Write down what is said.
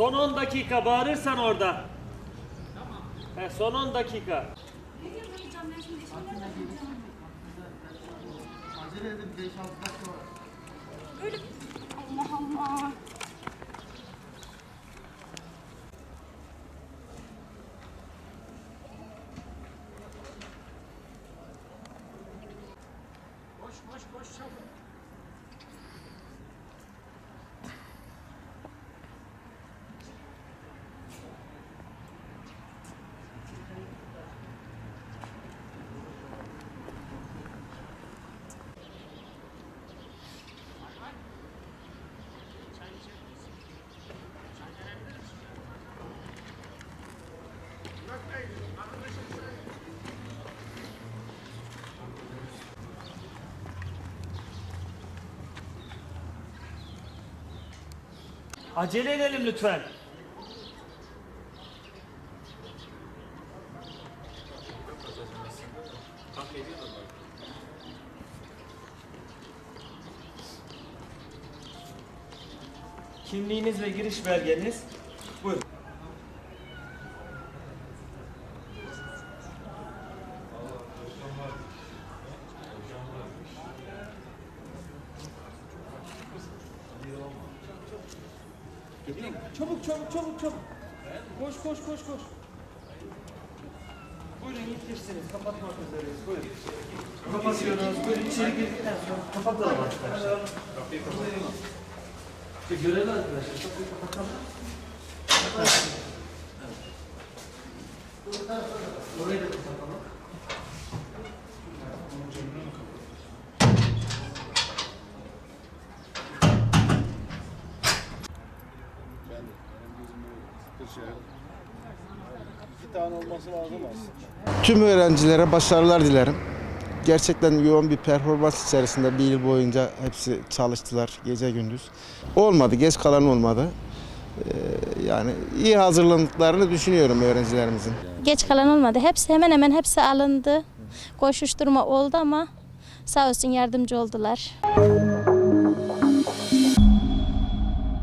Son 10 dakika bağırırsan orada. He, son 10 dakika. Acele edin 5-6 dakika var. Öyle Allah Allah. Koş koş koş çabuk. Acele edelim lütfen. Kimliğiniz ve giriş belgeniz. Buyurun. Çabuk çabuk çabuk çabuk. Koş koş koş koş. Buyurun yetişsiniz. Kapatmak üzereyiz. Buyurun. Kapatıyoruz. Buyurun içeri girdikten sonra kapatalım arkadaşlar. Kapıyı kapatalım. İşte görevli arkadaşlar. Kapıyı kapatalım. Orayı De. Benim gözüm öyle. Kırşehir. İki tane olması lazım aslında. Tüm öğrencilere başarılar dilerim. Gerçekten yoğun bir performans içerisinde bir yıl boyunca hepsi çalıştılar gece gündüz. Olmadı, geç kalan olmadı. Ee, Yani iyi hazırlandıklarını düşünüyorum öğrencilerimizin. Geç kalan olmadı. Hepsi hemen hemen hepsi alındı. Koşuşturma oldu ama sağ olsun yardımcı oldular.